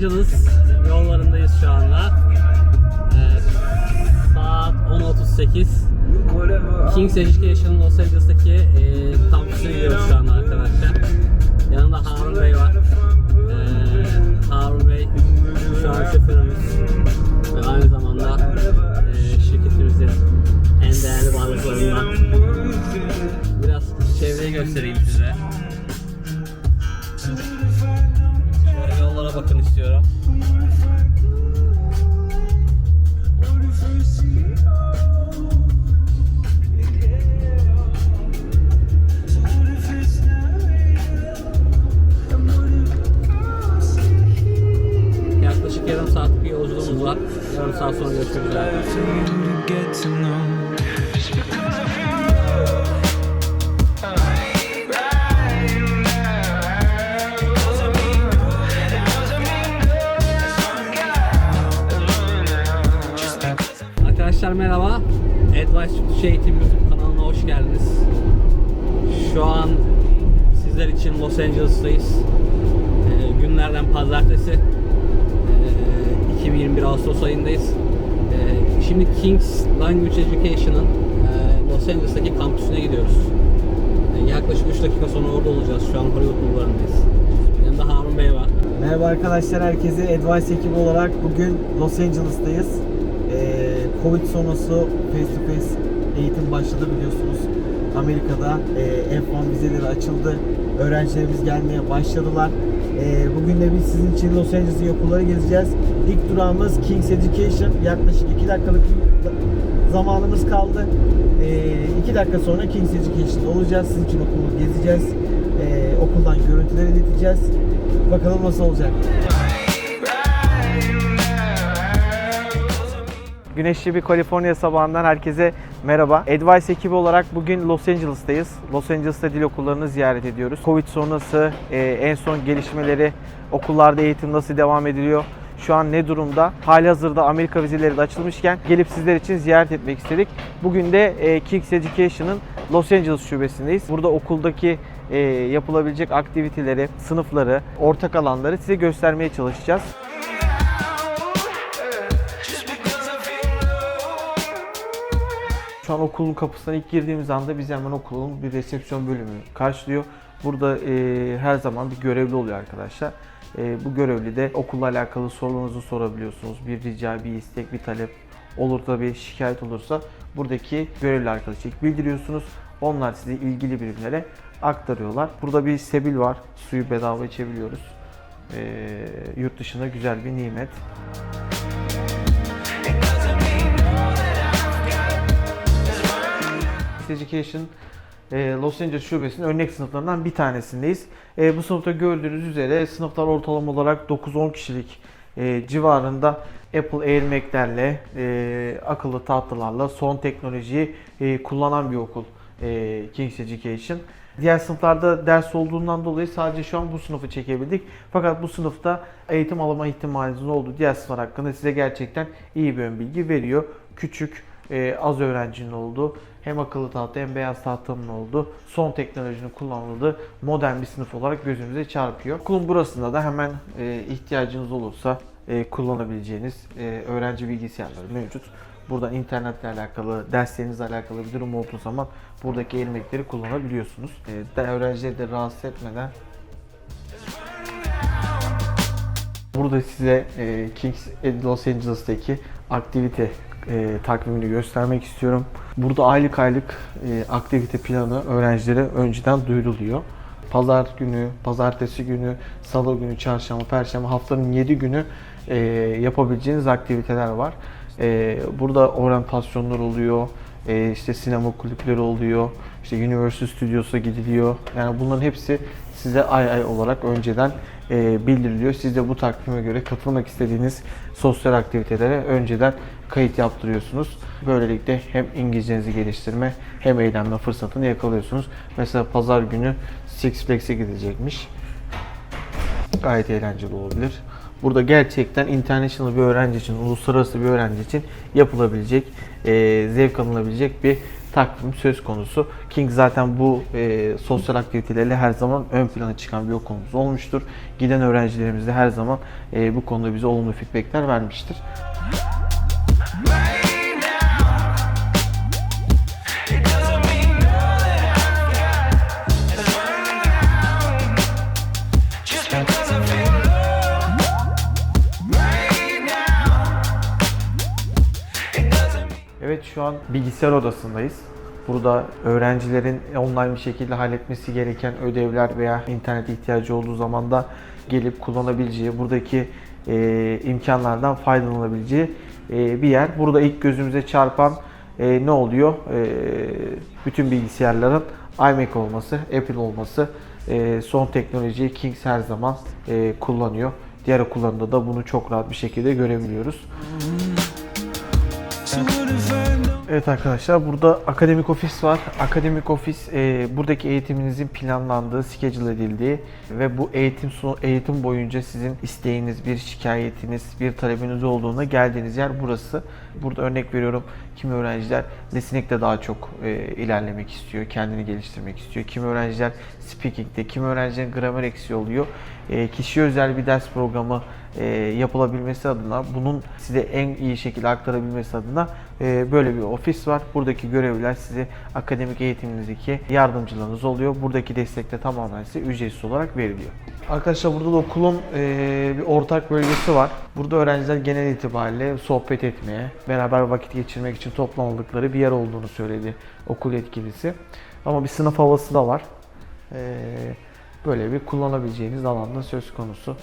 Angeles yollarındayız şu anda. Ee, saat 10.38. King's Education Los Angeles'taki e, kampüsüne gidiyoruz şu anda arkadaşlar. Yanında Harun Bey var. Ee, Harun Bey şu an şoförümüz ve aynı zamanda Arkadaşlar merhaba. Advice Yurt Eğitim YouTube kanalına hoş geldiniz. Şu an sizler için Los Angeles'tayız. Ee, günlerden pazartesi. Ee, 2021 Ağustos ayındayız. Ee, şimdi King's Language Education'ın e, Los Angeles'taki kampüsüne gidiyoruz. Ee, yaklaşık 3 dakika sonra orada olacağız. Şu an Hollywood bulvarındayız. Yanında Harun Bey var. Merhaba arkadaşlar herkese Advice ekibi olarak bugün Los Angeles'tayız. Ee, Covid sonrası face to face eğitim başladı biliyorsunuz. Amerika'da e, F1 vizeleri açıldı. Öğrencilerimiz gelmeye başladılar. Ee, bugün de biz sizin için Los Angeles'ın okulları gezeceğiz. İlk durağımız King's Education. Yaklaşık 2 dakikalık zamanımız kaldı. 2 dakika sonra King's Education'da olacağız. Sizin için okulu gezeceğiz. Ee, okuldan görüntüler ileteceğiz. Bakalım nasıl olacak. Güneşli bir Kaliforniya sabahından herkese merhaba. Advice ekibi olarak bugün Los Angeles'tayız. Los Angeles'ta dil okullarını ziyaret ediyoruz. Covid sonrası e, en son gelişmeleri, okullarda eğitim nasıl devam ediliyor, şu an ne durumda? Hali hazırda Amerika vizeleri de açılmışken gelip sizler için ziyaret etmek istedik. Bugün de e, King's Education'ın Los Angeles şubesindeyiz. Burada okuldaki e, yapılabilecek aktiviteleri, sınıfları, ortak alanları size göstermeye çalışacağız. Şu an okulun kapısına ilk girdiğimiz anda bizi hemen okulun bir resepsiyon bölümü karşılıyor. Burada e, her zaman bir görevli oluyor arkadaşlar. E, bu görevli de okulla alakalı sorularınızı sorabiliyorsunuz. Bir rica, bir istek, bir talep olur da bir şikayet olursa buradaki görevli arkadaşa bildiriyorsunuz. Onlar size ilgili birimlere aktarıyorlar. Burada bir sebil var. Suyu bedava içebiliyoruz. E, yurt dışında güzel bir nimet. Education e, Los Angeles Şubesi'nin örnek sınıflarından bir tanesindeyiz. E, bu sınıfta gördüğünüz üzere sınıflar ortalama olarak 9-10 kişilik e, civarında Apple Air Mac'lerle, e, akıllı tahtalarla son teknolojiyi kullanan bir okul King's Education. Diğer sınıflarda ders olduğundan dolayı sadece şu an bu sınıfı çekebildik. Fakat bu sınıfta eğitim alma ihtimalinizin olduğu diğer sınıflar hakkında size gerçekten iyi bir ön bilgi veriyor. Küçük, e, az öğrencinin olduğu, hem akıllı tahta hem beyaz tahtanın olduğu, son teknolojinin kullanıldığı modern bir sınıf olarak gözünüze çarpıyor. Okulun burasında da hemen e, ihtiyacınız olursa e, kullanabileceğiniz e, öğrenci bilgisayarları mevcut. Buradan internetle alakalı, derslerinizle alakalı bir durum olduğu zaman buradaki ilmekleri kullanabiliyorsunuz. E, de öğrencileri de rahatsız etmeden Burada size e, Kings Los Angeles'taki aktivite e, takvimini göstermek istiyorum. Burada aylık aylık e, aktivite planı öğrencilere önceden duyuruluyor. Pazar günü, pazartesi günü, salı günü, çarşamba, perşembe haftanın 7 günü e, yapabileceğiniz aktiviteler var. E, burada oryantasyonlar oluyor, e, işte sinema kulüpleri oluyor, işte Universal Studios'a gidiliyor. Yani bunların hepsi size ay ay olarak önceden e, bildiriliyor. Siz de bu takvime göre katılmak istediğiniz sosyal aktivitelere önceden kayıt yaptırıyorsunuz. Böylelikle hem İngilizcenizi geliştirme hem eğlenme fırsatını yakalıyorsunuz. Mesela pazar günü Six Flags'e gidilecekmiş. Gayet eğlenceli olabilir. Burada gerçekten international bir öğrenci için, uluslararası bir öğrenci için yapılabilecek, e, zevk alınabilecek bir takvim söz konusu. King zaten bu e, sosyal aktiviteleriyle her zaman ön plana çıkan bir okulumuz olmuştur. Giden öğrencilerimiz de her zaman e, bu konuda bize olumlu feedbackler vermiştir. Şu an bilgisayar odasındayız. Burada öğrencilerin online bir şekilde halletmesi gereken ödevler veya internet ihtiyacı olduğu zaman da gelip kullanabileceği, buradaki e, imkanlardan faydalanabileceği e, bir yer. Burada ilk gözümüze çarpan e, ne oluyor? E, bütün bilgisayarların iMac olması, Apple olması, e, son teknolojiyi Kings her zaman e, kullanıyor. Diğer okullarında da bunu çok rahat bir şekilde görebiliyoruz. So Evet arkadaşlar burada akademik ofis var. Akademik ofis e, buradaki eğitiminizin planlandığı, schedule edildiği ve bu eğitim sonu, eğitim boyunca sizin isteğiniz, bir şikayetiniz, bir talebiniz olduğunda geldiğiniz yer burası. Burada örnek veriyorum kimi öğrenciler listening'de daha çok e, ilerlemek istiyor, kendini geliştirmek istiyor. Kimi öğrenciler speaking'de, kimi öğrencilerin gramer eksiği oluyor. E, kişiye özel bir ders programı e, yapılabilmesi adına, bunun size en iyi şekilde aktarabilmesi adına e, böyle bir ofis var. Buradaki görevliler size akademik eğitiminizdeki yardımcılarınız oluyor. Buradaki destek de tamamen size ücretsiz olarak veriliyor. Arkadaşlar burada da okulun e, bir ortak bölgesi var. Burada öğrenciler genel itibariyle sohbet etmeye, beraber vakit geçirmek için toplanıldıkları bir yer olduğunu söyledi okul yetkilisi. Ama bir sınıf havası da var. E, böyle bir kullanabileceğiniz alanda söz konusu.